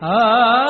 啊。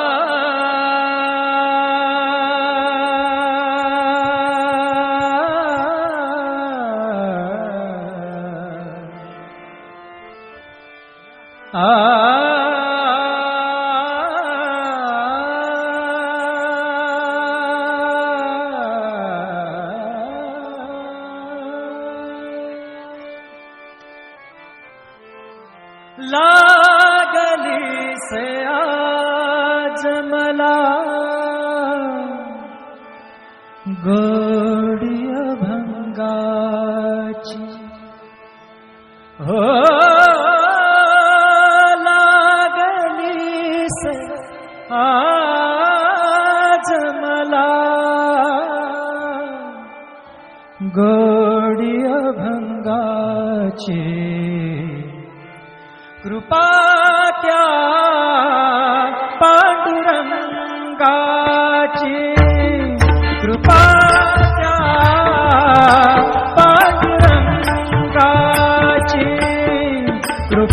गोडी भंगाची हो लागली से आज मला। गोडी भंगाची कृपा त्या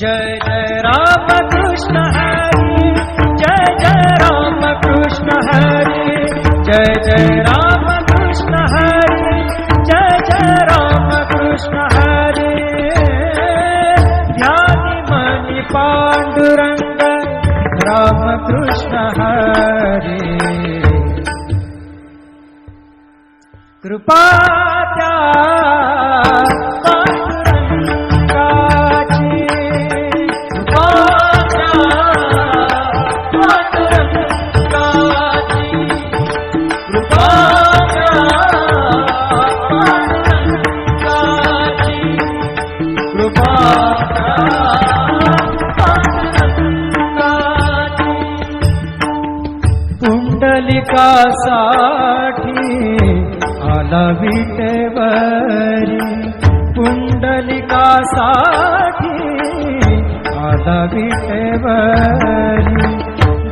जय जय रामकृष्ण हरी। जय जय रामकृष्ण जय जय रामकृष्ण हरी। जय जय रामकृष्ण हरी। ध्यानी मनी पांडुरंग रामकृष्ण हरी। कृपा आला विटेवरी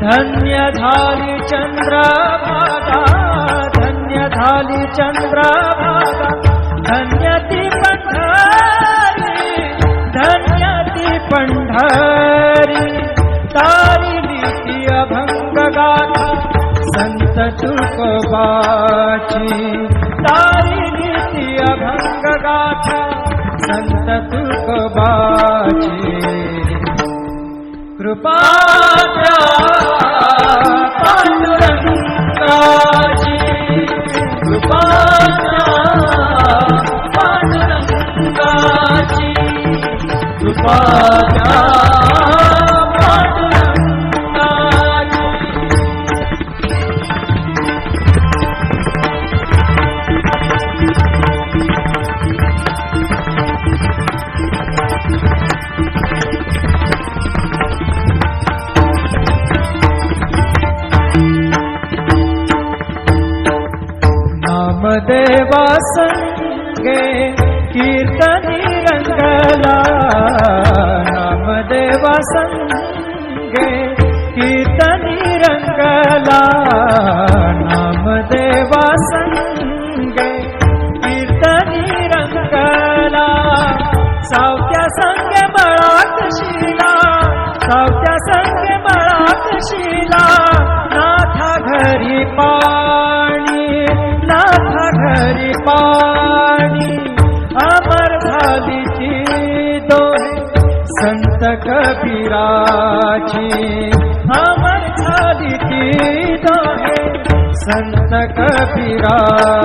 धन्य झाली चंद्रभागा धन्य झाली चंद्रभागा धन्य ती पंढरी धन्य ती पंढरी तारिली ती संत तुकोबाची। तारिली ती कृपाच्या पांडुरंगाची कृपाच्या पांडुरंगाची कृपाच्या सावत्या संग बळात शिला सावत्या संग बळात शिला. नाथा घरी पाणी नाथा घरी पाणी. अमर झाली ती दोहे संत कबीराची. अमर झाली ती दोहे संत कबीराची.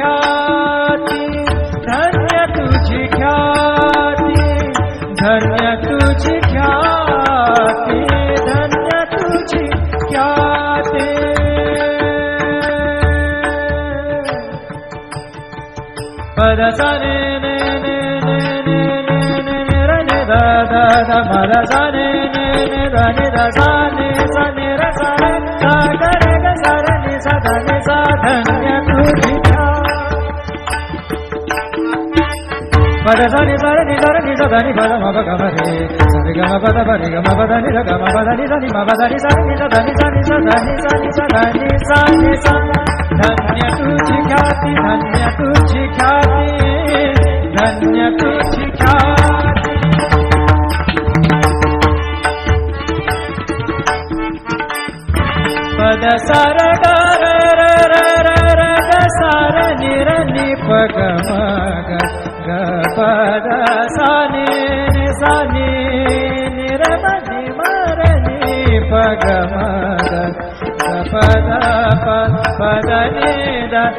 ख्याति धन्य तुझी ख्याति धन्य धन ख्याति धन्य तुझि ख्याति परसने ने ने ने ने ने ने ने रने दा दा दा परसने ने ने रने दा सने सने रसने सागर तु परसरे राजद पद सा नि सा रे नि सा रे नि सा ध नि प द म प ग म रे सा रे ग म प द प रे ग म प द नि र ग म प द नि सा नि म प द नि सा रे नि सा ध नि सा नि सा ध नि सा नि सा ध नि सा नि सा धन्य तुझी ख्याति धन्य तुझी ख्याति धन्य तुझी ख्याति पद सर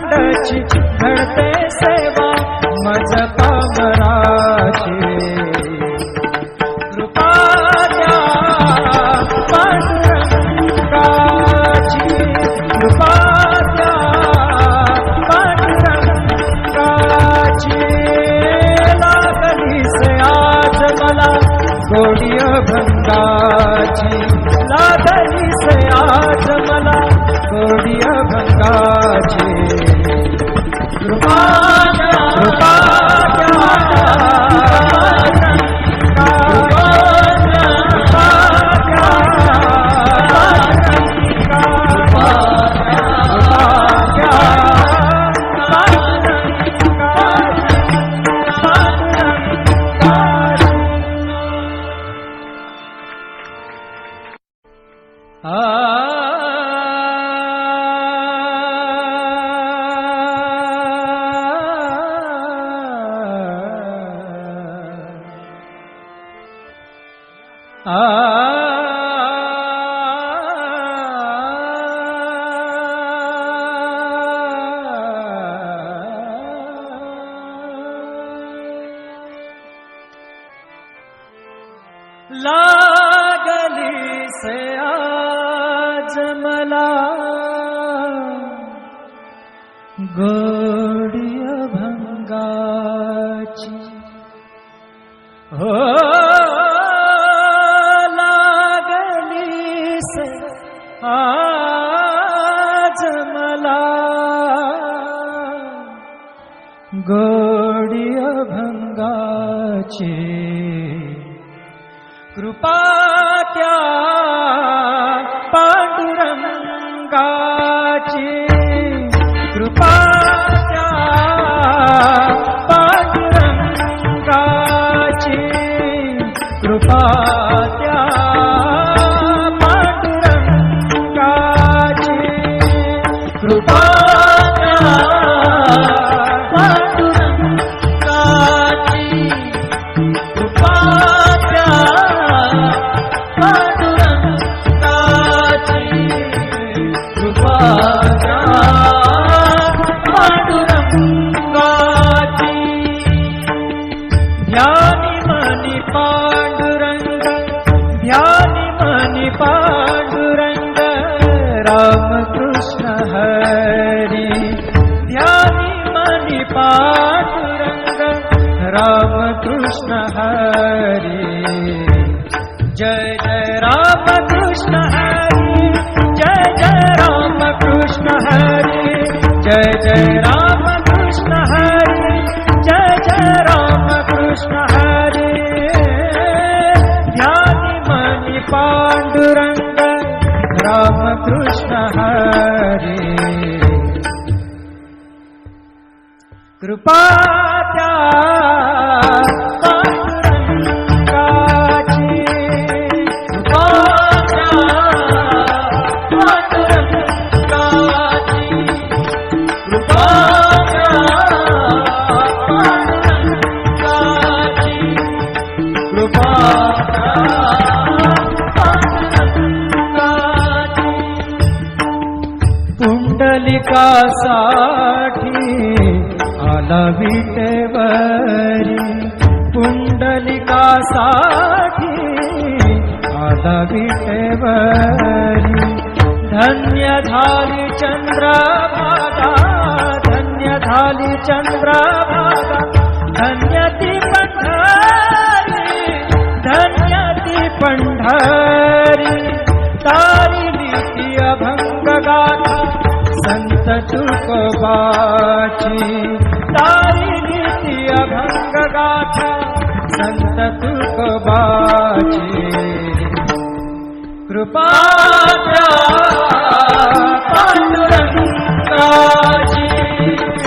घडते सेवा मज पामराची भंगाची हो लागली से आज मला। गोडिय भंगाची कृपा रामकृष्ण हरि ध्यानी मनी राम कृष्ण हरि। जय जय राम राम कृष्ण हरि, जय जय राम कृष्ण हरि, जय जय राम कृष्ण हरि कृपात्या साठी अदवि पुण्डलिका साठी अदवि धन्य धारि चन्द्रभागा धन्य चन्द्रभागा धन्यति पण्ढारी धन्यति पण्ढारी तुकोबाची तारी नीती अभंग गाथा संत तुकोबाची कृपाच्या पांडुरंगाची.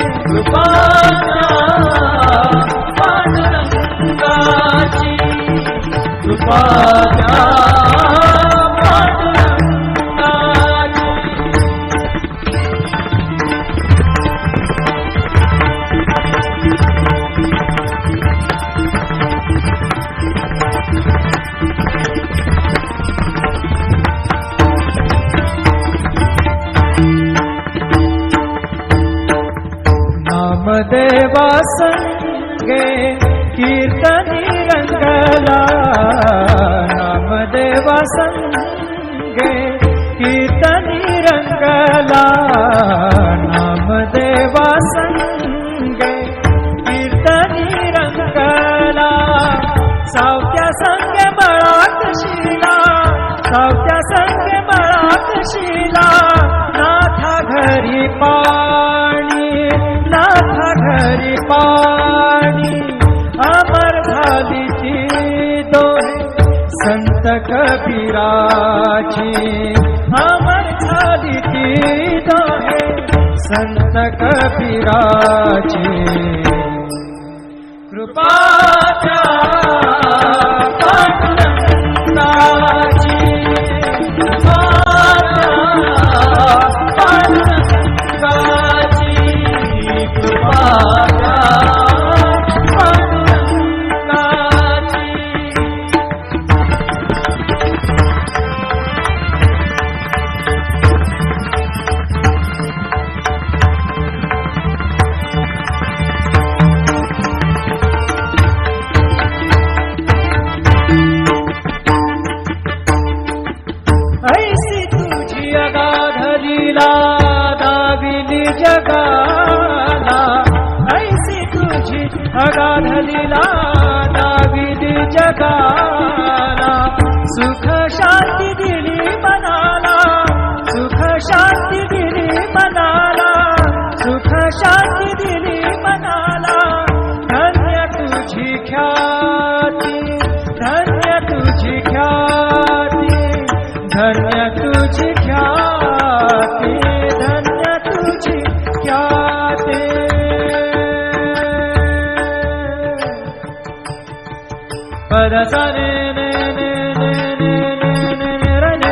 कृपाच्या पांडुरंगाची. कृपाच्या 给雨打。कबीराची हमर खाली शा संत कबीराची कृपा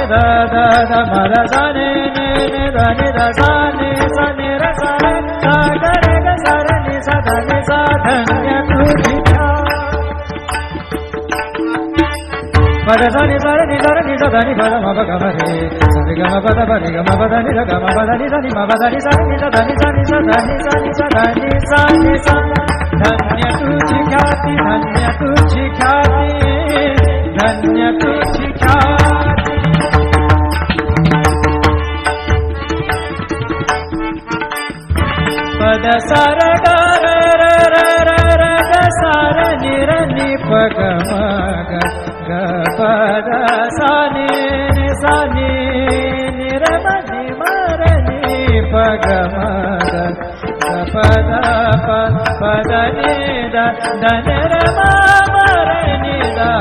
da da da da da ne ne ne da ne da sa ne sa ne ra sa re sa ga re ga sa re ni sa da ne sa da ne tu ni ta ma da sa ni sa re ni sa re ni sa da ni ba da ma ba ga ma re sa ni ga ma ba da ba ni ga ma ba da ni da ga ma ba da ni sa ni ma ba da ni sa ni sa da ni sa ni sa da सर सर निरनि सरगा रा गाली री भगमाग गी C निरमी पद पगमागदा पदी the